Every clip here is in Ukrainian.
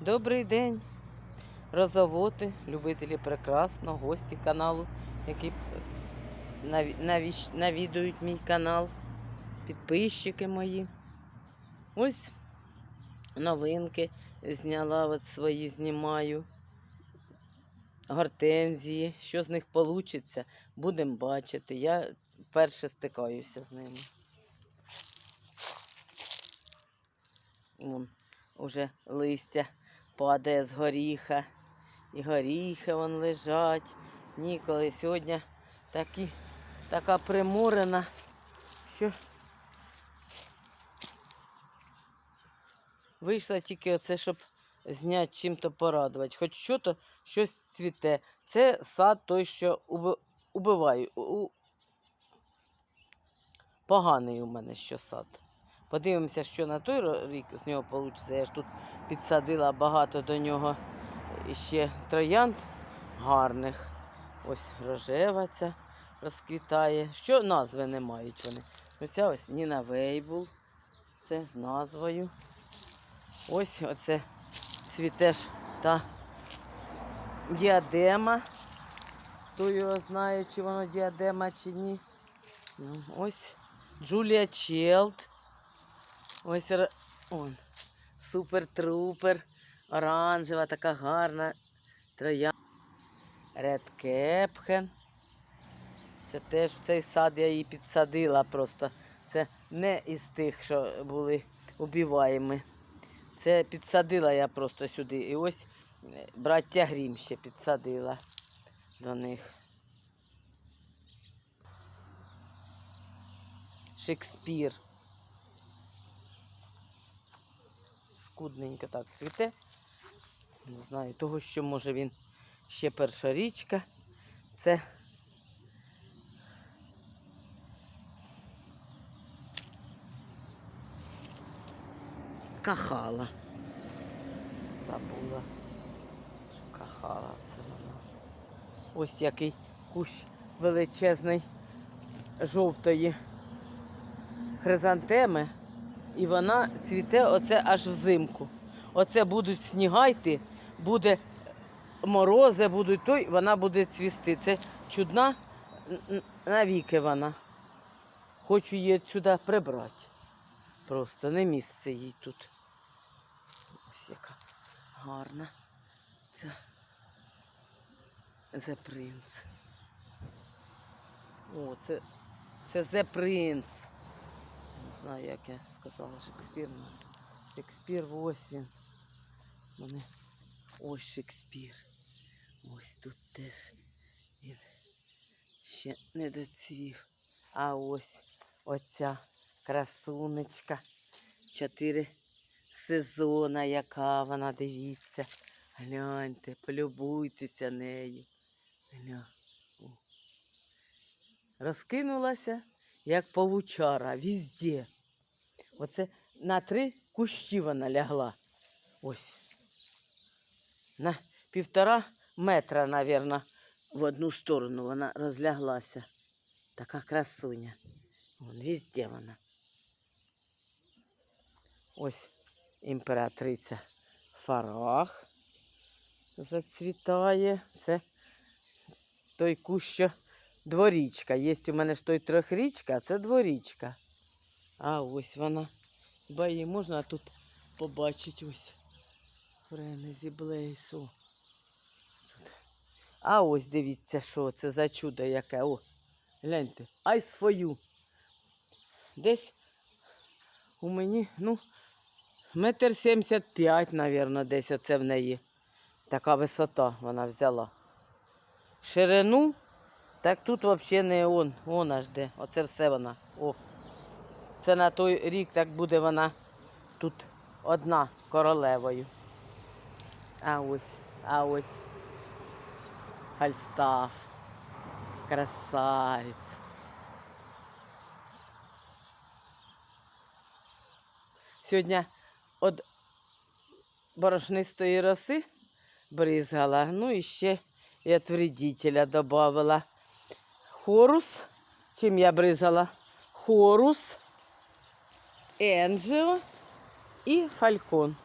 Добрий день, розовоти, любителі прекрасного, гості каналу, які навідують мій канал, підписчики мої. Ось новинки зняла, от свої знімаю. Гортензії, що з них вийде, будемо бачити. Я вперше стикаюся з ними. Вон, уже листя падає з горіха. І горіхи вон лежать. Ніколи сьогодні такі, така приморена, що вийшла тільки оце, щоб зняти чим-то порадувати. Хоч що-то щось цвіте. Це сад той, що уби- убиваю. Поганий у мене що сад. Подивимося, що на той рік з нього вийде. Я ж тут підсадила багато до нього ще троянд гарних. Ось рожева ця розквітає. Що назви не мають вони. Оця ось Ніна Вейбул. Це з назвою. Ось оце цвіте ж та діадема. Хто його знає, чи воно діадема, чи ні. Ну, ось Джулія Челд. Ось он. Супер-трупер. Оранжева, така гарна. Троя. Ред Кепхен. Це теж в цей сад я її підсадила просто. Це не із тих, що були убиваємі. Це підсадила я просто сюди. І ось е, браття Грім ще підсадила до них. Шекспір. Скудненько так цвіте. Не знаю, того, що може він ще перша річка. Це кахала. Забула, що кахала це вона. Ось який кущ величезний жовтої хризантеми. І вона цвіте оце аж взимку. Оце будуть сніга йти, буде морози, будуть той, вона буде цвісти. Це чудна навіки вона. Хочу її сюди прибрати. Просто не місце їй тут. Ось яка гарна. Це The Prince. О, це, це The Prince. Знаю, як я сказала, Шекспір. ну, Шекспір, ось. Мене ось Шекспір. Ось тут теж він ще не доцвів. А ось оця красунечка. Чотири сезона, яка вона, дивіться. Гляньте, полюбуйтеся нею. Гля. Розкинулася, як павучара, везде. Оце на три кущі вона лягла. Ось. На півтора метра, мабуть, в одну сторону вона розляглася. Така красуня. Вон, везде вона. Ось імператриця Фарах зацвітає. Це той кущ, що дворічка. Є у мене ж той трьохрічка, а це дворічка. А ось вона. Хіба її можна тут побачити ось. Френезі Блейс. О. А ось дивіться, що це за чудо яке. О, гляньте. Ай свою. Десь у мені, ну, метр сімдесят п'ять, мабуть, десь оце в неї. Така висота вона взяла. Ширину, так тут взагалі не он, он аж де. Оце все вона. О. Це на той рік так буде вона тут одна королевою. А ось, а ось Фальстаф. Красавець. Сьогодні від борошнистої роси бризгала, ну і ще і від вредителя додавала. Хорус. Чим я бризала? Хорус, Енджел і Фалькон.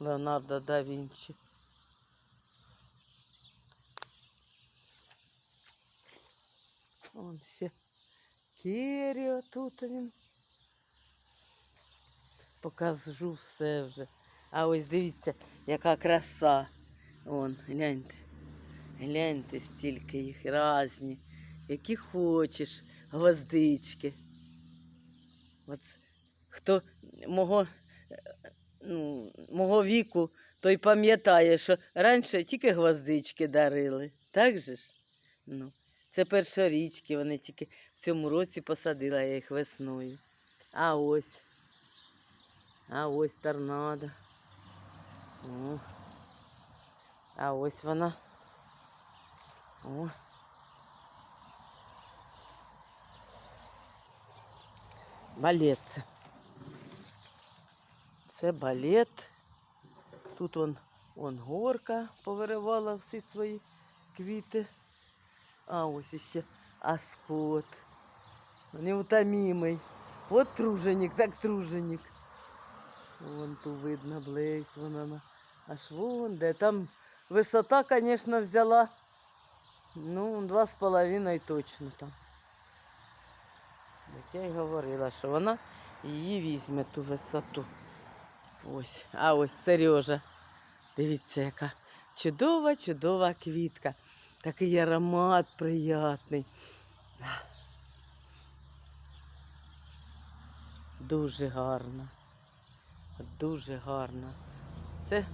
Леонардо да Винчи. Вон все. Кіріо тут він. Покажу все вже. А ось дивіться, яка краса. Вон, гляньте. Гляньте стільки їх різні. Які хочеш, гвоздички. От хто мого, ну, мого віку, той пам'ятає, що раніше тільки гвоздички дарили. Так же ж? Ну, це першорічки, вони тільки в цьому році посадила я їх весною. А ось. А ось торнадо. О. А ось вона. О. Балет. це. Балет. Тут он, он горка повиривала всі свої квіти. А ось іще аскот. Неутомимий. От труженик, так труженик. Вон ту видно блейс, вона аж вон де. Там висота, звісно, взяла. Ну, два з половиною точно там. Як я й говорила, що вона її візьме ту висоту. Ось, а ось Сережа. Дивіться, яка чудова, чудова квітка. Такий аромат приятний. Дуже гарно. Дуже гарно. Це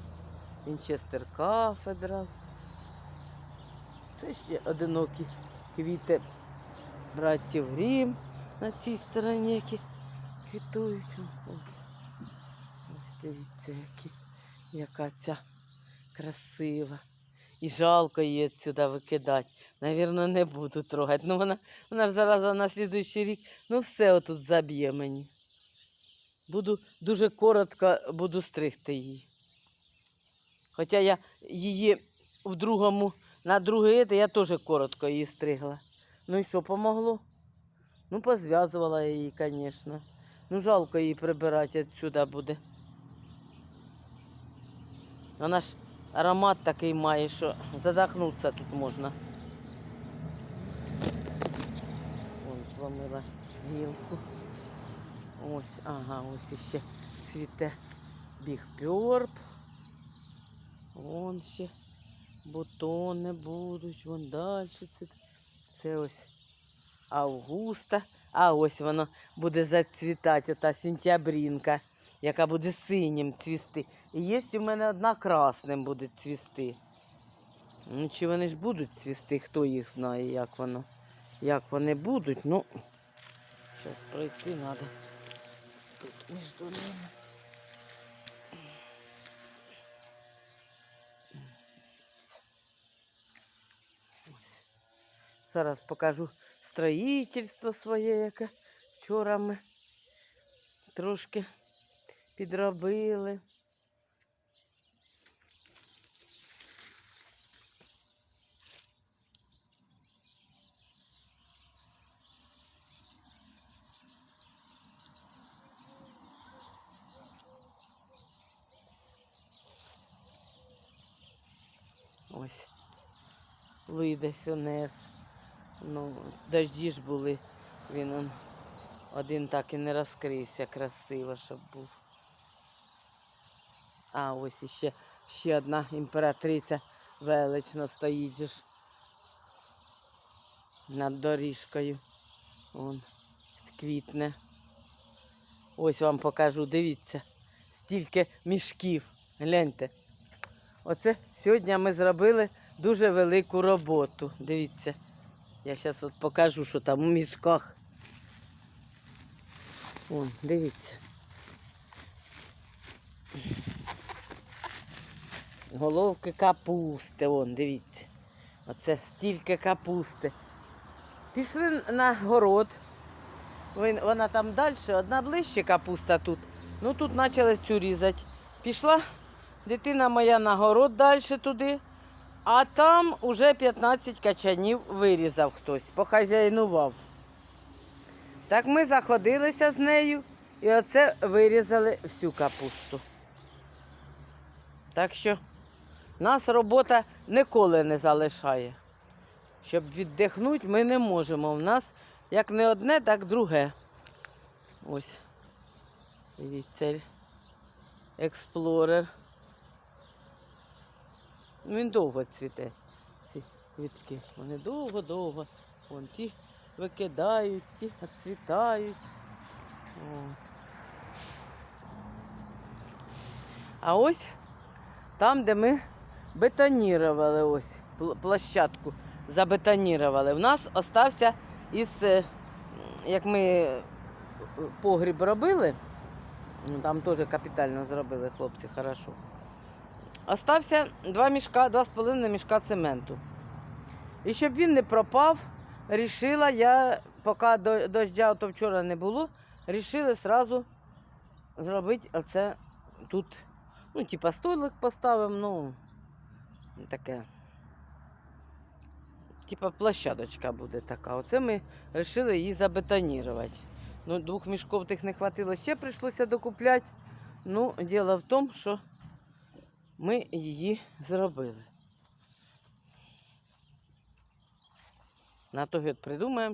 Вінчестер кафедра. Це ще одинокі квіти братів Грім на цій стороні, які квітують. Ось. Ось дивіться, які, яка ця красива. І жалко її сюди викидати. Навірно, не буду трогати. Ну, вона, вона ж зараз на наступний рік ну все отут заб'є мені. Буду дуже коротко буду стригти її. Хоча я її в другому, на другий я теж коротко її стригла. Ну і що, помогло? Ну, позв'язувала її, звісно. Ну, жалко її прибирати відсюди буде. Вона ж аромат такий має, що задохнутися тут можна. Ой, зломила гілку. Ось, ага, ось іще цвіте біг пьорп. Вон ще бутони будуть, вон далі це, це ось Августа. А ось воно буде зацвітати, ота сентябрінка, яка буде синім цвісти. І є у мене одна красним буде цвісти. Ну, чи вони ж будуть цвісти, хто їх знає, як воно, як вони будуть. Ну, зараз пройти треба. Тут між ними. Зараз покажу строїтельство своє, яке вчора ми трошки підробили. Ось. Лиде фюнес. Ну, дожді ж були. Він он, один так і не розкрився красиво, щоб був. А ось іще ще одна імператриця велично стоїть ж над доріжкою. Вон квітне. Ось вам покажу, дивіться, стільки мішків. Гляньте. Оце сьогодні ми зробили дуже велику роботу. Дивіться. Я зараз от покажу, що там у мішках. Вон, дивіться. Головки капусти, вон, дивіться. Оце стільки капусти. Пішли на город. Вона там далі, одна ближче капуста тут. Ну тут почали цю різати. Пішла дитина моя на город далі туди. А там уже 15 качанів вирізав хтось, похазяйнував. Так ми заходилися з нею і оце вирізали всю капусту. Так що нас робота ніколи не залишає. Щоб віддихнути, ми не можемо. У нас як не одне, так друге. Ось. Дивіться. Експлорер. Ну, Він довго цвіте, ці квітки. Вони довго-довго. Вон ті викидають, ті відцвітають. А ось там, де ми бетонірували ось площадку, забетонірували. У нас остався із, е, як ми е, погріб робили, ну, там теж капітально зробили хлопці, хорошо. Остався два мішка, два з половиною мішка цементу. І щоб він не пропав, рішила я, поки дождя ото вчора не було, рішили сразу зробити оце тут. Ну, типа столик поставимо, ну, таке. Типа площадочка буде така. Оце ми вирішили її забетонувати. Ну, двох мішків тих не хватило, ще прийшлося докупляти. Ну, діло в тому, що ми її зробили. На то придумаємо.